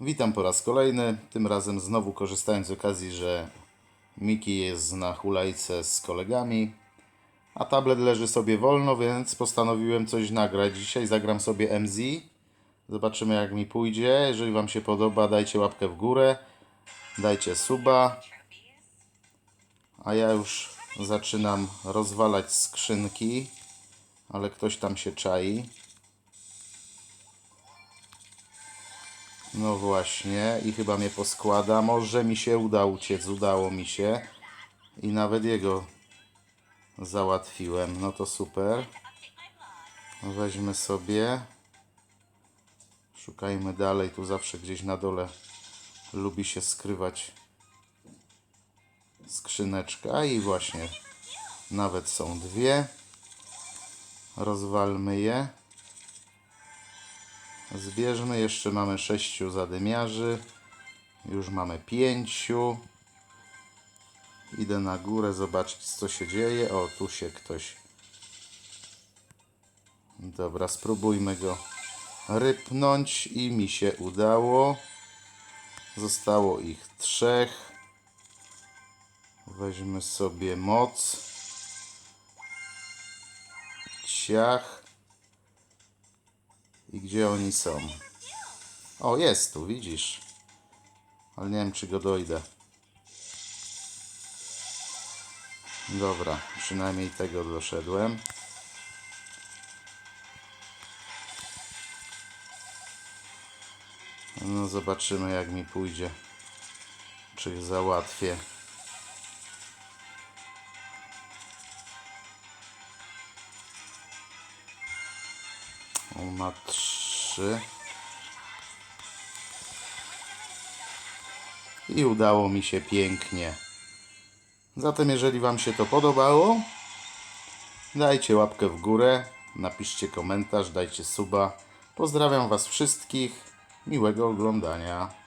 Witam po raz kolejny. Tym razem znowu korzystając z okazji, że Miki jest na hulajce z kolegami, a tablet leży sobie wolno, więc postanowiłem coś nagrać. Dzisiaj zagram sobie MZ. Zobaczymy jak mi pójdzie. Jeżeli Wam się podoba, dajcie łapkę w górę, dajcie suba. A ja już zaczynam rozwalać skrzynki, ale ktoś tam się czai. No właśnie, i chyba mnie poskłada. Może mi się uda uciec, udało mi się. I nawet jego załatwiłem. No to super. Weźmy sobie. Szukajmy dalej. Tu zawsze gdzieś na dole lubi się skrywać skrzyneczka. I właśnie, nawet są dwie. Rozwalmy je. Zbierzmy, jeszcze mamy sześciu zadymiarzy. Już mamy pięciu. Idę na górę zobaczyć co się dzieje. O, tu się ktoś... Dobra, spróbujmy go rypnąć i mi się udało. Zostało ich trzech. Weźmy sobie moc. Ciach. I gdzie oni są? O, jest tu, widzisz. Ale nie wiem, czy go dojdę. Dobra, przynajmniej tego doszedłem. No, zobaczymy, jak mi pójdzie. Czy załatwię. On ma trzy. I udało mi się pięknie. Zatem jeżeli Wam się to podobało, dajcie łapkę w górę, napiszcie komentarz, dajcie suba. Pozdrawiam Was wszystkich. Miłego oglądania.